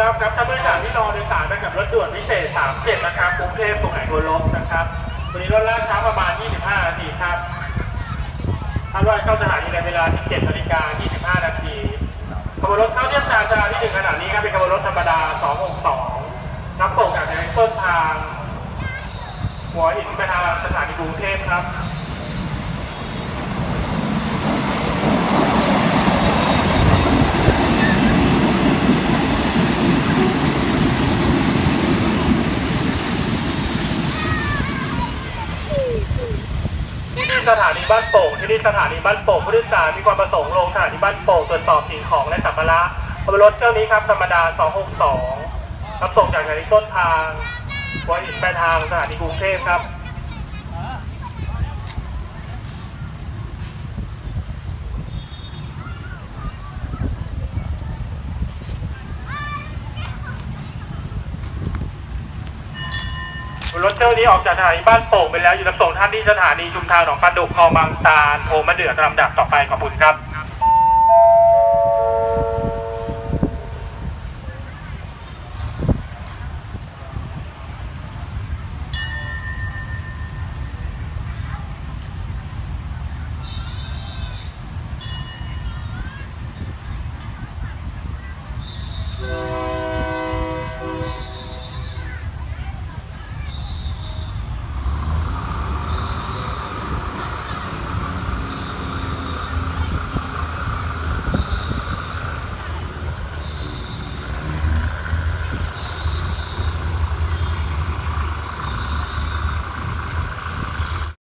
ครับท่านผู้โดยสารที่รอโดยสารไปกับรถด่วนพิเศษ 37 นะครับกรุงเทพสุไหงโกลกนะครับ วันนี้รถลากช้าประมาณ 25 นาทีครับคาดว่าเข้าสถานีในเวลา 17นาฬิกา 25 นาทีขบวนรถเข้าเทียบจานจราที่หนึ่งขณะนี้ครับเป็นขบวนรถธรรมดา 262รับส่งจากในต้นทาง หัวหินไปทางสถานีกรุงเทพครับ ที่สถานีบ้านโป่งที่นี่สถานีบ้านโป่งผู้โดยสารมีความประสงค์ลงสถานีบ้านโป่งตรวจสอบสิ่งของและสัมภาระขบวนรถเที่ยวนี้ครับธรรมดา 262รับส่งจากสถานีต้นทางหัวหินไปทางสถานีกรุงเทพครับ รถเที่ยวนี้ออกจากสถานีบ้านโป่งไปแล้วอยู่รับส่งท่านที่สถานีชุมทางหนองปลาดุกคลองบางตาลโพมะเดือดลำดับต่อไปขอบคุณครับ